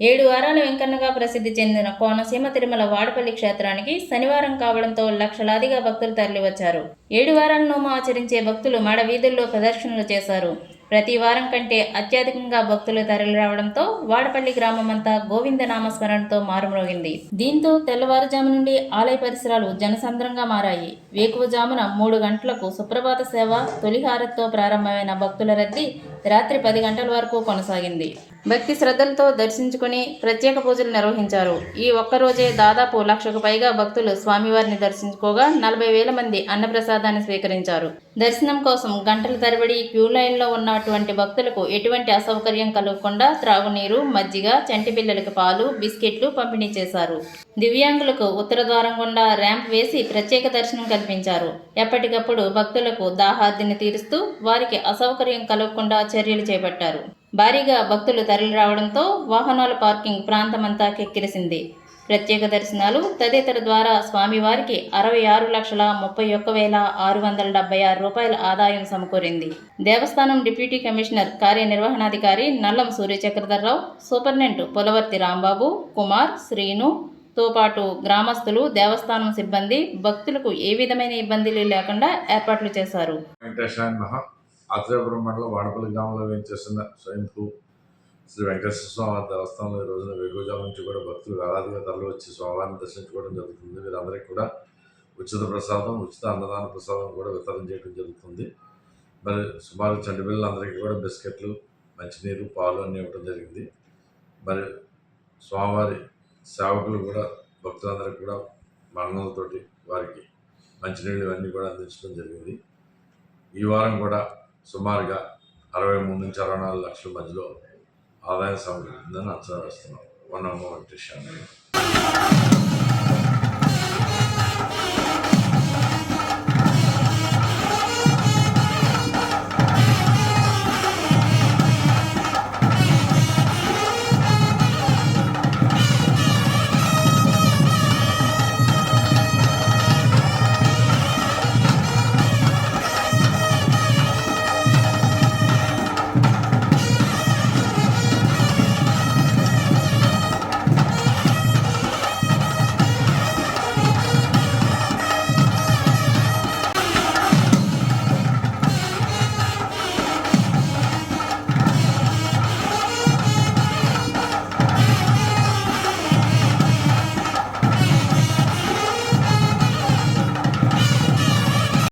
ఏడు వారాల వెంకన్నగా ప్రసిద్ధి చెందిన కోనసీమ తిరుమల వాడపల్లి క్షేత్రానికి శనివారం కావడంతో లక్షలాదిగా భక్తులు తరలివచ్చారు. ఏడు వారాల నోము ఆచరించే భక్తులు మడ వీధుల్లో ప్రదర్శనలు చేశారు. ప్రతి వారం కంటే అత్యధికంగా భక్తులు తరలిరావడంతో వాడపల్లి గ్రామమంతా గోవింద నామస్మరణతో మారుమ్రోగింది. దీంతో తెల్లవారుజాము నుండి ఆలయ పరిసరాలు జనసంద్రంగా మారాయి. వేకువజామున మూడు గంటలకు సుప్రభాత సేవ తొలిహారత్తో ప్రారంభమైన భక్తుల రద్దీ రాత్రి పది గంటల వరకు కొనసాగింది. భక్తి శ్రద్ధలతో దర్శించుకుని ప్రత్యేక పూజలు నిర్వహించారు. ఈ ఒక్కరోజే దాదాపు లక్షకు పైగా భక్తులు స్వామివారిని దర్శించుకోగా నలభై వేల మంది అన్నప్రసాదాన్ని స్వీకరించారు. దర్శనం కోసం గంటల తరబడి క్యూ లైన్లో ఉన్నటువంటి భక్తులకు ఎటువంటి అసౌకర్యం కలగకుండా త్రాగునీరు మజ్జిగ చంటి పిల్లలకు పాలు బిస్కెట్లు పంపిణీ చేశారు. దివ్యాంగులకు ఉత్తర ద్వారం గుండా ర్యాంప్ వేసి ప్రత్యేక దర్శనం కల్పించారు. ఎప్పటికప్పుడు భక్తులకు దాహార్దిని తీరుస్తూ వారికి అసౌకర్యం కలగకుండా చర్యలు చేపట్టారు. భారీగా భక్తులు తరలి రావడంతో వాహనాల పార్కింగ్ ప్రాంతమంతా కెక్కిరిసింది. ప్రత్యేక దర్శనాలు తదితర ద్వారా స్వామివారికి అరవై ఆరు లక్షల ముప్పై ఒక్క వేల ఆరు వందల డెబ్బై ఆరు రూపాయల ఆదాయం సమకూరింది. దేవస్థానం డిప్యూటీ కమిషనర్ కార్యనిర్వహణాధికారి నల్లం సూర్యచక్రధర్రావు సూపరింటెండెంట్ పొలవర్తి రాంబాబు కుమార్ శ్రీను తో పాటు గ్రామస్తులు దేవస్థానం సిబ్బంది భక్తులకు ఏ విధమైన ఇబ్బందులు లేకుండా ఏర్పాట్లు చేశారు. వెంకటేశ్వర మహా మండలం వాడపల్లి గ్రామంలో వేయించేస్తున్న స్వయంభూ శ్రీ వెంకటేశ్వర స్వామి దేవస్థానంలో ఈ రోజున వేగుజాల నుంచి కూడా భక్తులు వేలాదిగా తరలి వచ్చి స్వామివారిని దర్శించుకోవడం జరుగుతుంది. వీరందరికీ కూడా ఉచిత ప్రసాదం ఉచిత అన్నదాన ప్రసాదం కూడా వితరణ చేయడం జరుగుతుంది. మరి సుమారు చంటి పిల్లలందరికీ కూడా బిస్కెట్లు మంచినీరు పాలు అన్నీ ఇవ్వడం జరిగింది. మరి స్వామివారి సేవకులు కూడా భక్తులందరికీ కూడా మరణాలతోటి వారికి మంచినీళ్ళు ఇవన్నీ కూడా అందించడం జరిగింది. ఈ వారం కూడా సుమారుగా అరవై మూడు నుంచి అరవై నాలుగు లక్షల మధ్యలో ఆదాయం సమకూరుతుందని అంచనా వేస్తున్నాం వన్ వెంకటేశ్వర